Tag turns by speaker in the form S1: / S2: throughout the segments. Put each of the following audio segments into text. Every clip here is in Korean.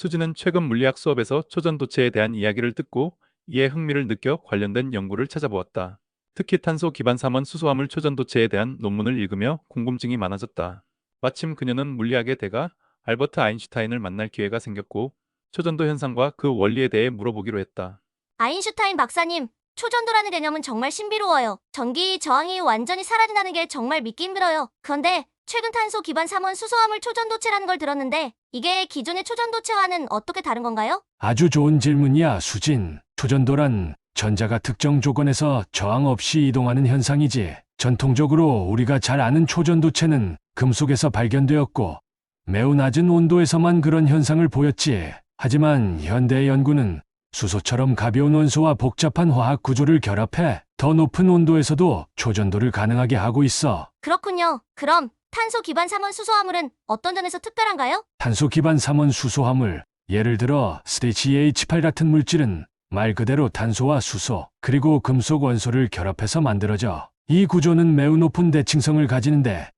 S1: 수지는 최근 물리학 수업에서 초전도체에 대한 이야기를 듣고 이에 흥미를 느껴 관련된 연구를 찾아보았다. 특히 탄소 기반 삼원 수소화물 초전도체에 대한 논문을 읽으며 궁금증이 많아졌다. 마침 그녀는 물리학의 대가 알버트 아인슈타인을 만날 기회가 생겼고 초전도 현상과 그 원리에 대해 물어보기로 했다.
S2: 아인슈타인 박사님, 초전도라는 개념은 정말 신비로워요. 전기 저항이 완전히 사라진다는 게 정말 믿기 힘들어요. 그런데 최근 탄소 기반 삼원 수소화물 초전도체라는 걸 들었는데 이게 기존의 초전도체와는 어떻게 다른 건가요?
S3: 아주 좋은 질문이야, 수진. 초전도란 전자가 특정 조건에서 저항 없이 이동하는 현상이지. 전통적으로 우리가 잘 아는 초전도체는 금속에서 발견되었고 매우 낮은 온도에서만 그런 현상을 보였지. 하지만 현대 연구는 수소처럼 가벼운 원소와 복잡한 화학 구조를 결합해 더 높은 온도에서도 초전도를 가능하게 하고 있어.
S2: 그렇군요. 그럼 탄소 기반 삼원 수소화물은 어떤 점에서 특별한가요?
S3: 탄소 기반 삼원 수소화물, 예를 들어 스테이치-H8 같은 물질은 말 그대로 탄소와 수소, 그리고 금속 원소를 결합해서 만들어져. 이 구조는 매우 높은 대칭성을 가지는데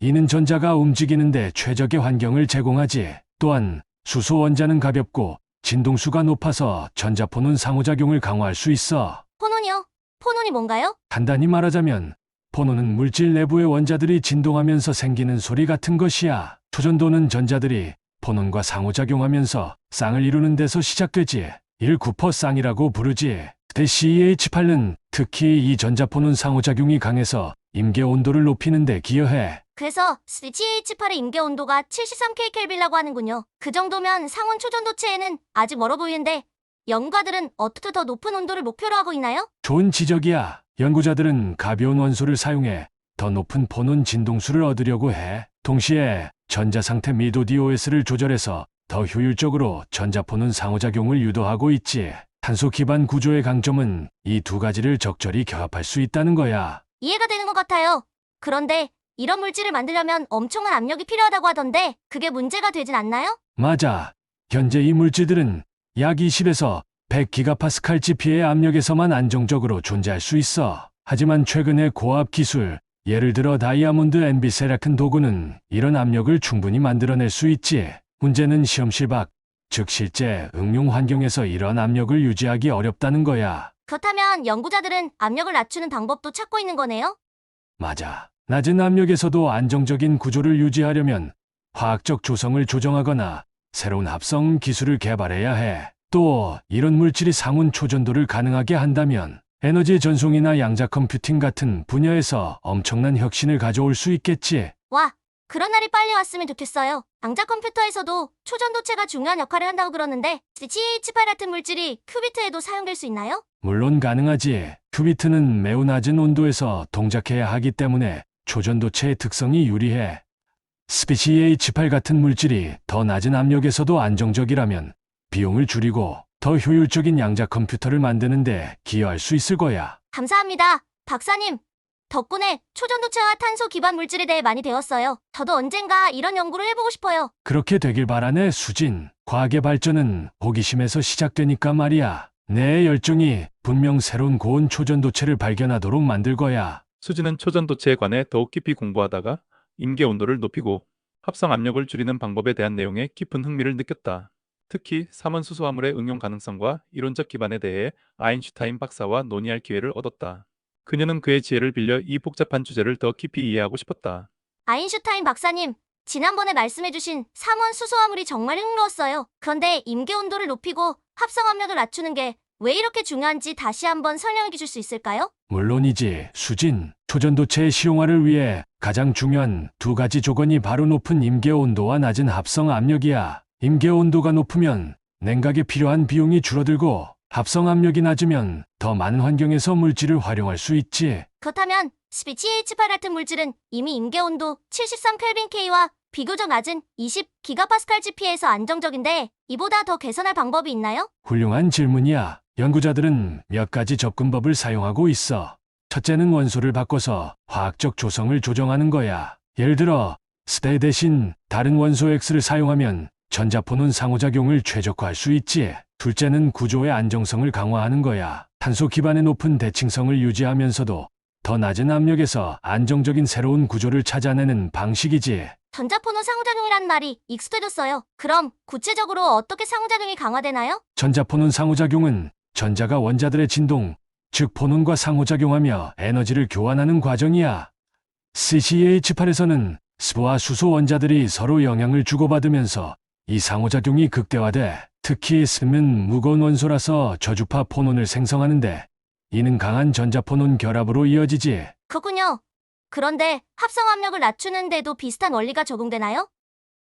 S3: 이는 전자가 움직이는데 최적의 환경을 제공하지. 또한 수소 원자는 가볍고 진동수가 높아서 전자포는 상호작용을 강화할 수 있어.
S2: 포논이요? 포논이 뭔가요?
S3: 간단히 말하자면 포노는 물질 내부의 원자들이 진동하면서 생기는 소리 같은 것이야. 초전도는 전자들이 포논과 상호작용하면서 쌍을 이루는 데서 시작되지. 이를 구퍼 쌍이라고 부르지. 대 CH8는 특히 이 전자포는 상호작용이 강해서 임계 온도를 높이는 데 기여해.
S2: 그래서 CH8의 임계 온도가 73kkelvin이라고 하는군요. 그 정도면 상온 초전도체에는 아직 멀어 보이는데 연구가들은 어떻게 더 높은 온도를 목표로 하고 있나요?
S3: 좋은 지적이야. 연구자들은 가벼운 원소를 사용해 더 높은 포논 진동수를 얻으려고 해. 동시에 전자 상태 미도 DOS를 조절해서 더 효율적으로 전자포는 상호작용을 유도하고 있지. 탄소 기반 구조의 강점은 이 두 가지를 적절히 결합할 수 있다는 거야.
S2: 이해가 되는 것 같아요. 그런데 이런 물질을 만들려면 엄청난 압력이 필요하다고 하던데 그게 문제가 되진 않나요?
S3: 맞아. 현재 이 물질들은 약 20에서 100기가파스칼 GP의 압력에서만 안정적으로 존재할 수 있어. 하지만 최근의 고압 기술, 예를 들어 다이아몬드 엠비세라큰 도구는 이런 압력을 충분히 만들어낼 수 있지. 문제는 실험실 밖, 즉 실제 응용 환경에서 이런 압력을 유지하기 어렵다는 거야.
S2: 그렇다면 연구자들은 압력을 낮추는 방법도 찾고 있는 거네요?
S3: 맞아. 낮은 압력에서도 안정적인 구조를 유지하려면 화학적 조성을 조정하거나 새로운 합성 기술을 개발해야 해. 또 이런 물질이 상온 초전도를 가능하게 한다면 에너지 전송이나 양자 컴퓨팅 같은 분야에서 엄청난 혁신을 가져올 수 있겠지.
S2: 와, 그런 날이 빨리 왔으면 좋겠어요. 양자 컴퓨터에서도 초전도체가 중요한 역할을 한다고 그러는데 CH8 같은 물질이 큐비트에도 사용될 수 있나요?
S3: 물론 가능하지. 큐비트는 매우 낮은 온도에서 동작해야 하기 때문에 초전도체의 특성이 유리해. 스피치 H8 같은 물질이 더 낮은 압력에서도 안정적이라면 비용을 줄이고 더 효율적인 양자 컴퓨터를 만드는데 기여할 수 있을 거야.
S2: 감사합니다. 박사님. 덕분에 초전도체와 탄소 기반 물질에 대해 많이 배웠어요. 저도 언젠가 이런 연구를 해보고 싶어요.
S3: 그렇게 되길 바라네, 수진. 과학의 발전은 호기심에서 시작되니까 말이야. 내 열정이 분명 새로운 고온 초전도체를 발견하도록 만들 거야.
S1: 수지는 초전도체에 관해 더욱 깊이 공부하다가 임계 온도를 높이고 합성 압력을 줄이는 방법에 대한 내용에 깊은 흥미를 느꼈다. 특히 삼원 수소화물의 응용 가능성과 이론적 기반에 대해 아인슈타인 박사와 논의할 기회를 얻었다. 그녀는 그의 지혜를 빌려 이 복잡한 주제를 더 깊이 이해하고 싶었다.
S2: 아인슈타인 박사님, 지난번에 말씀해주신 삼원 수소화물이 정말 흥미로웠어요. 그런데 임계 온도를 높이고 합성 압력을 낮추는 게 왜 이렇게 중요한지 다시 한번 설명해 주실 수 있을까요?
S3: 물론이지, 수진. 초전도체의 실용화를 위해 가장 중요한 두 가지 조건이 바로 높은 임계 온도와 낮은 합성 압력이야. 임계 온도가 높으면 냉각에 필요한 비용이 줄어들고 합성 압력이 낮으면 더 많은 환경에서 물질을 활용할 수 있지.
S2: 그렇다면 CH8 같은 물질은 이미 임계 온도 73 켈빈K와 비교적 낮은 20 기가파스칼 GP에서 안정적인데 이보다 더 개선할 방법이 있나요?
S3: 훌륭한 질문이야. 연구자들은 몇 가지 접근법을 사용하고 있어. 첫째는 원소를 바꿔서 화학적 조성을 조정하는 거야. 예를 들어 스테 대신 다른 원소 X를 사용하면 전자포는 상호작용을 최적화할 수 있지. 둘째는 구조의 안정성을 강화하는 거야. 탄소 기반의 높은 대칭성을 유지하면서도 더 낮은 압력에서 안정적인 새로운 구조를 찾아내는 방식이지.
S2: 전자포는 상호작용이란 말이 익숙해졌어요. 그럼 구체적으로 어떻게 상호작용이 강화되나요?
S3: 전자포논 상호작용은 전자가 원자들의 진동, 즉 포논과 상호작용하며 에너지를 교환하는 과정이야. CCH8에서는 스와 수소 원자들이 서로 영향을 주고받으면서 이 상호작용이 극대화돼 특히 스는 무거운 원소라서 저주파 포논을 생성하는데 이는 강한 전자포논 결합으로 이어지지.
S2: 그렇군요. 그런데 합성 압력을 낮추는데도 비슷한 원리가 적용되나요?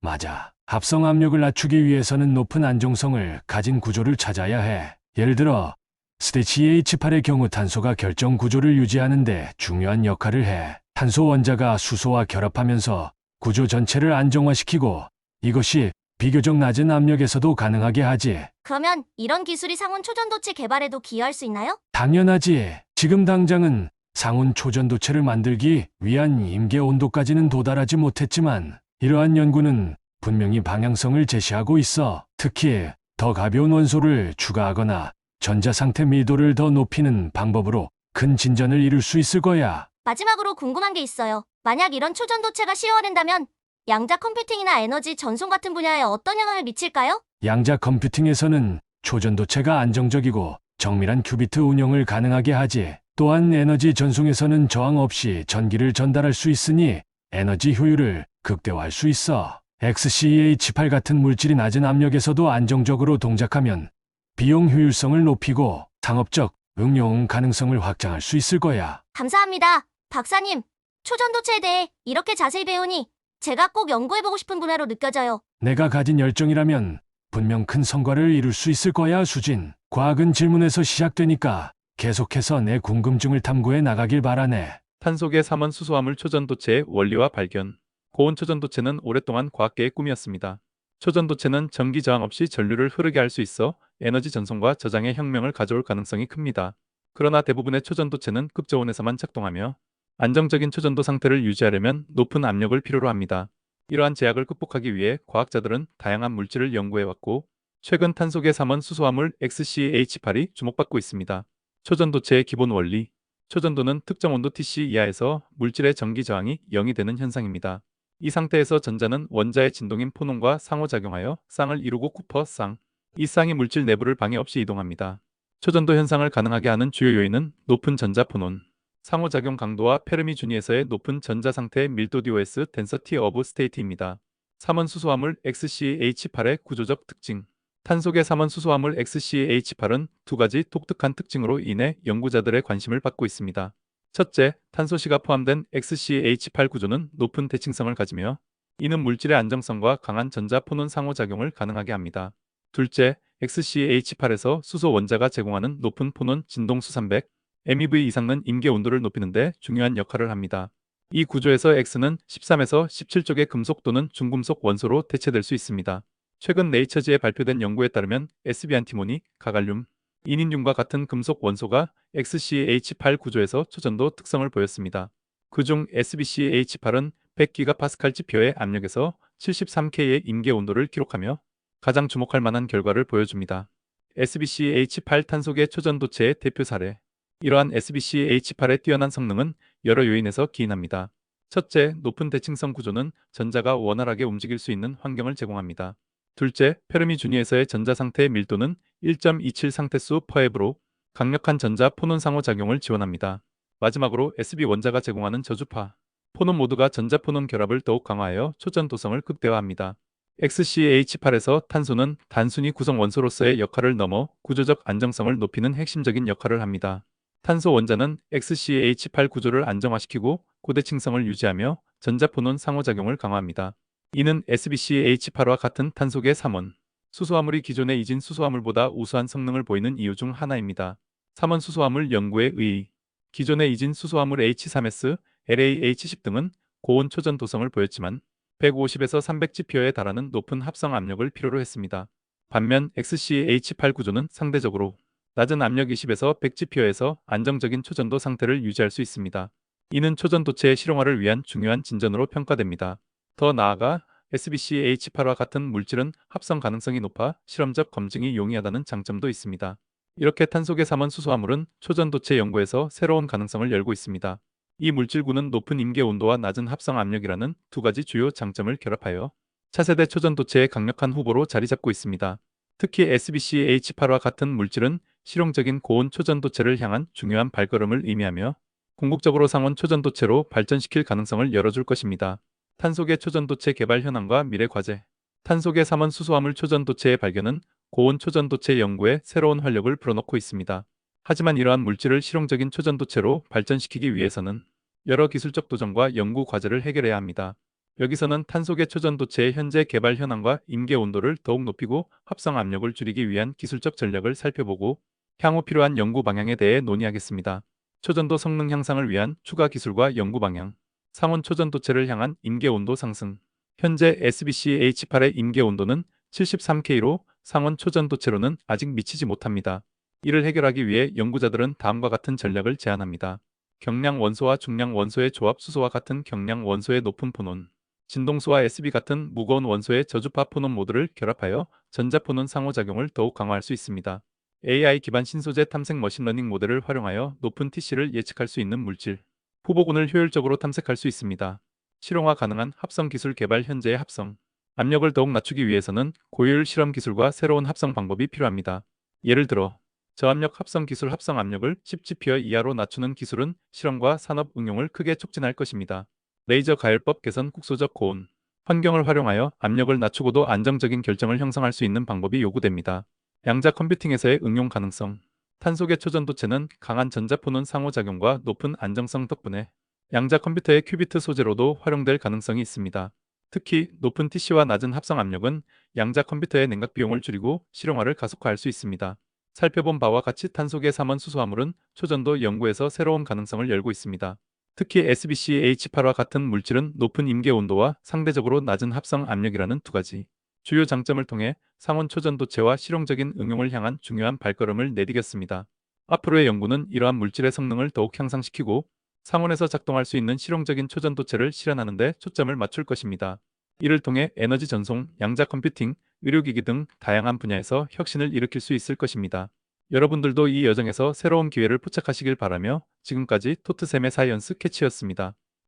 S3: 맞아. 합성 압력을 낮추기 위해서는 높은 안정성을 가진 구조를 찾아야 해. 예를 들어, 스테치 H8의 경우 탄소가 결정 구조를 유지하는데 중요한 역할을 해. 탄소 원자가 수소와 결합하면서 구조 전체를 안정화시키고 이것이 비교적 낮은 압력에서도 가능하게 하지.
S2: 그러면 이런 기술이 상온 초전도체 개발에도 기여할 수 있나요?
S3: 당연하지. 지금 당장은 상온 초전도체를 만들기 위한 임계 온도까지는 도달하지 못했지만 이러한 연구는 분명히 방향성을 제시하고 있어. 특히 더 가벼운 원소를 추가하거나 전자 상태 밀도를 더 높이는 방법으로 큰 진전을 이룰 수 있을 거야.
S2: 마지막으로 궁금한 게 있어요. 만약 이런 초전도체가 시효화된다면 양자 컴퓨팅이나 에너지 전송 같은 분야에 어떤 영향을 미칠까요?
S3: 양자 컴퓨팅에서는 초전도체가 안정적이고 정밀한 큐비트 운영을 가능하게 하지. 또한 에너지 전송에서는 저항 없이 전기를 전달할 수 있으니 에너지 효율을 극대화할 수 있어. XCH8 같은 물질이 낮은 압력에서도 안정적으로 동작하면 비용 효율성을 높이고 상업적 응용 가능성을 확장할 수 있을 거야.
S2: 감사합니다. 박사님, 초전도체에 대해 이렇게 자세히 배우니 제가 꼭 연구해보고 싶은 분야로 느껴져요.
S3: 내가 가진 열정이라면 분명 큰 성과를 이룰 수 있을 거야, 수진. 과학은 질문에서 시작되니까 계속해서 내 궁금증을 탐구해 나가길 바라네.
S1: 탄소계 삼원 수소화물 초전도체의 원리와 발견. 고온 초전도체는 오랫동안 과학계의 꿈이었습니다. 초전도체는 전기 저항 없이 전류를 흐르게 할 수 있어 에너지 전송과 저장의 혁명을 가져올 가능성이 큽니다. 그러나 대부분의 초전도체는 급저온에서만 작동하며 안정적인 초전도 상태를 유지하려면 높은 압력을 필요로 합니다. 이러한 제약을 극복하기 위해 과학자들은 다양한 물질을 연구해왔고 최근 탄소계 삼원 수소화물 XCH8이 주목받고 있습니다. 초전도체의 기본 원리 초전도는 특정 온도 Tc 이하에서 물질의 전기 저항이 0이 되는 현상입니다. 이 상태에서 전자는 원자의 진동인 포논과 상호작용하여 쌍을 이루고 쿠퍼 쌍. 이 쌍이 물질 내부를 방해 없이 이동합니다. 초전도 현상을 가능하게 하는 주요 요인은 높은 전자 포논, 상호작용 강도와 페르미 준위에서의 높은 전자 상태의 밀도 DOS density of state입니다. 삼원 수소화물 XCH8의 구조적 특징 탄소계 삼원 수소화물 XCH8은 두 가지 독특한 특징으로 인해 연구자들의 관심을 받고 있습니다. 첫째, 탄소시가 포함된 XCH8 구조는 높은 대칭성을 가지며 이는 물질의 안정성과 강한 전자 포논 상호작용을 가능하게 합니다. 둘째, XCH8에서 수소 원자가 제공하는 높은 포논 진동수 300 MeV 이상은 임계 온도를 높이는 데 중요한 역할을 합니다. 이 구조에서 X는 13에서 17쪽의 금속 또는 중금속 원소로 대체될 수 있습니다. 최근 네이처지에 발표된 연구에 따르면 SB안티모니, 가갈륨, 인인륨과 같은 금속 원소가 XCH8 구조에서 초전도 특성을 보였습니다. 그중 SBCH8은 100기가파스칼 지표의 압력에서 73K의 임계 온도를 기록하며 가장 주목할 만한 결과를 보여줍니다. SBCH8 탄소계 초전도체의 대표 사례. 이러한 SBCH8의 뛰어난 성능은 여러 요인에서 기인합니다. 첫째, 높은 대칭성 구조는 전자가 원활하게 움직일 수 있는 환경을 제공합니다. 둘째, 페르미 준위에서의 전자 상태의 밀도는 1.27 상태수 퍼앱으로 강력한 전자 포논 상호 작용을 지원합니다. 마지막으로 SB 원자가 제공하는 저주파, 포논 모두가 전자 포논 결합을 더욱 강화하여 초전 도성을 극대화합니다. XCH8에서 탄소는 단순히 구성 원소로서의 역할을 넘어 구조적 안정성을 높이는 핵심적인 역할을 합니다. 탄소 원자는 XCH8 구조를 안정화시키고 고대칭성을 유지하며 전자포논 상호작용을 강화합니다. 이는 SBCH8와 같은 탄소계 3원, 수소화물이 기존의 이진 수소화물보다 우수한 성능을 보이는 이유 중 하나입니다. 3원 수소화물 연구에 의의 기존의 이진 수소화물 H3S, LaH10 등은 고온 초전 도성을 보였지만 150에서 300gPa에 달하는 높은 합성 압력을 필요로 했습니다. 반면 XCH8 구조는 상대적으로 낮은 압력 20에서 100gPa에서 안정적인 초전도 상태를 유지할 수 있습니다. 이는 초전도체의 실용화를 위한 중요한 진전으로 평가됩니다. 더 나아가 SBCH8와 같은 물질은 합성 가능성이 높아 실험적 검증이 용이하다는 장점도 있습니다. 이렇게 탄소계 삼원 수소화물은 초전도체 연구에서 새로운 가능성을 열고 있습니다. 이 물질구는 높은 임계 온도와 낮은 합성 압력이라는 두 가지 주요 장점을 결합하여 차세대 초전도체의 강력한 후보로 자리 잡고 있습니다. 특히 SBC-H8와 같은 물질은 실용적인 고온 초전도체를 향한 중요한 발걸음을 의미하며 궁극적으로 상온 초전도체로 발전시킬 가능성을 열어줄 것입니다. 탄소계 초전도체 개발 현황과 미래 과제 탄소계 3원 수소화물 초전도체의 발견은 고온 초전도체 연구에 새로운 활력을 불어넣고 있습니다. 하지만 이러한 물질을 실용적인 초전도체로 발전시키기 위해서는 여러 기술적 도전과 연구 과제를 해결해야 합니다. 여기서는 탄소계 초전도체의 현재 개발 현황과 임계 온도를 더욱 높이고 합성 압력을 줄이기 위한 기술적 전략을 살펴보고 향후 필요한 연구 방향에 대해 논의하겠습니다. 초전도 성능 향상을 위한 추가 기술과 연구 방향, 상온 초전도체를 향한 임계 온도 상승. 현재 SBC-H8의 임계 온도는 73K로 상온 초전도체로는 아직 미치지 못합니다. 이를 해결하기 위해 연구자들은 다음과 같은 전략을 제안합니다. 경량 원소와 중량 원소의 조합 수소와 같은 경량 원소의 높은 포논, 진동수와 SB 같은 무거운 원소의 저주파 포논 모드를 결합하여 전자포논 상호작용을 더욱 강화할 수 있습니다. AI 기반 신소재 탐색 머신러닝 모델을 활용하여 높은 TC를 예측할 수 있는 물질, 후보군을 효율적으로 탐색할 수 있습니다. 실용화 가능한 합성 기술 개발 현재의 합성, 압력을 더욱 낮추기 위해서는 고효율 실험 기술과 새로운 합성 방법이 필요합니다. 예를 들어 저압력 합성 기술 합성 압력을 10GPa 이하로 낮추는 기술은 실험과 산업 응용을 크게 촉진할 것입니다. 레이저 가열법 개선 국소적 고온 환경을 활용하여 압력을 낮추고도 안정적인 결정을 형성할 수 있는 방법이 요구됩니다. 양자 컴퓨팅에서의 응용 가능성 탄소계 초전도체는 강한 전자포논 상호작용과 높은 안정성 덕분에 양자 컴퓨터의 큐비트 소재로도 활용될 가능성이 있습니다. 특히 높은 TC와 낮은 합성 압력은 양자 컴퓨터의 냉각 비용을 줄이고 실용화를 가속화할 수 있습니다. 살펴본 바와 같이 탄소계 3원 수소화물은 초전도 연구에서 새로운 가능성을 열고 있습니다. 특히 SBC-H8와 같은 물질은 높은 임계 온도와 상대적으로 낮은 합성 압력이라는 두 가지 주요 장점을 통해 상온 초전도체와 실용적인 응용을 향한 중요한 발걸음을 내디뎠습니다. 앞으로의 연구는 이러한 물질의 성능을 더욱 향상시키고 상온에서 작동할 수 있는 실용적인 초전도체를 실현하는 데 초점을 맞출 것입니다. 이를 통해 에너지 전송, 양자 컴퓨팅, 의료기기 등 다양한 분야에서 혁신을 일으킬 수 있을 것입니다. 여러분들도 이 여정에서 새로운 기회를 포착하시길 바라며 지금까지 토트샘의 사이언스 캐치였습니다.